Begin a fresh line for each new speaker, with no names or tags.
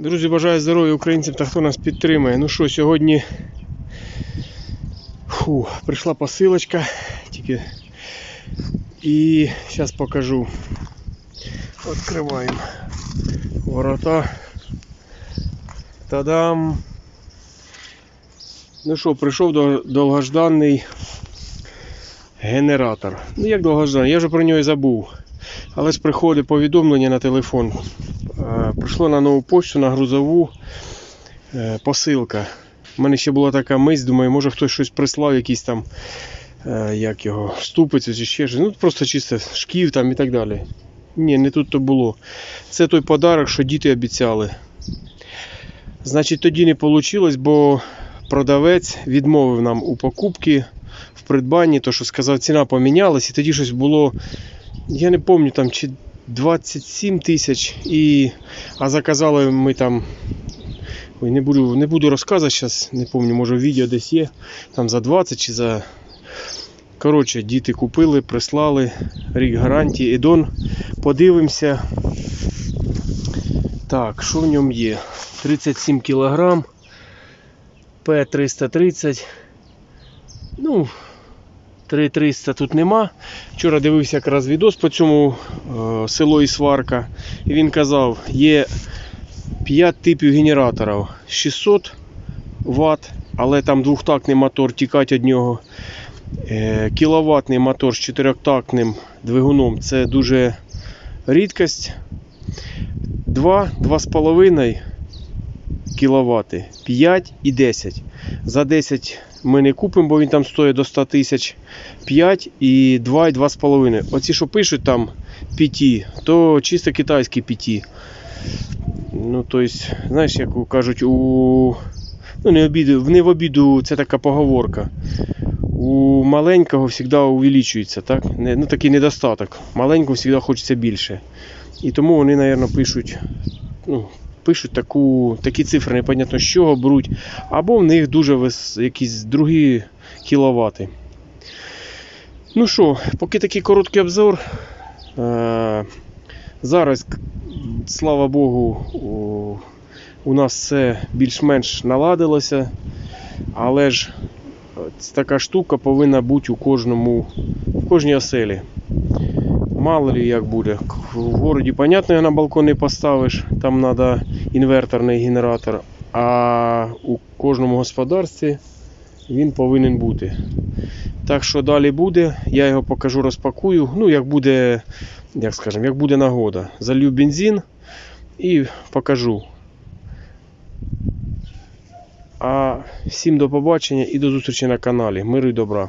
Друзі, бажаю здоров'я українцям та хто нас підтримує. Ну що, сьогодні Фу, прийшла посилочка. Тільки і зараз покажу. Відкриваємо ворота. Та-дам! Ну що, прийшов до довгожданий генератор. Ну як довгожданий, я вже про нього і забув. Але ж приходить повідомлення на телефон. Е, Прийшло на нову почту, на грузову е, посилка. У мене ще була така мить, думаю, може хтось щось прислав, якийсь там, е, як його, ступицю чи ще щось. Ну просто чисто шків там і так далі. Ні, не тут то було. Це той подарок, що діти обіцяли. Значить, тоді не вийшло, бо продавець відмовив нам у покупці в придбанні, то що сказав, ціна помінялась, і тоді щось було, я не пам'ятаю, чи 27 тисяч, і, а заказали ми там. Ой, не буду, не буду розказувати зараз, не пам'ятаю, може відео десь є. Там за 20 чи за. Коротше, діти купили, прислали, рік гарантії. Едон, подивимося. Так, що в ньому є? 37 кг. П330. Ну, 3300 тут нема. Вчора дивився якраз відос по цьому е, село і сварка. І він казав, є 5 типів генераторів. 600 Вт, але там двохтактний мотор тікать від нього. Е, Кіловатний мотор з чотирьохтактним двигуном це дуже рідкость. 2, 2,5 кВт, 5 і 10. За 10 ми не купимо, бо він там стоїть до 100 тисяч. 5 і 2 і 2,5. Оці, що пишуть там 5, то чисто китайські 5. Ну, тобто, знаєш, як кажуть, у. Ну, не, обіду, не в обіду, це така поговорка. У маленького завжди увеличується, так? Ну, такий недостаток. Маленького завжди хочеться більше. І тому вони, мабуть, пишуть, ну, пишуть таку, такі цифри, непонятно з чого беруть. Або в них дуже вис, якісь другі кіловати. Ну що, поки такий короткий обзор. Е, зараз, слава Богу, у, нас все більш-менш наладилося. Але ж е, така штука повинна бути у кожному, в кожній оселі. Мало ли як буде. В городі, понятно, на балкон не поставиш, там треба інверторний генератор. А у кожному господарстві він повинен бути. Так що далі буде, я його покажу, розпакую. Ну, як буде, як скажемо, як буде нагода. Залью бензин і покажу. А всім до побачення і до зустрічі на каналі. Миру і добра.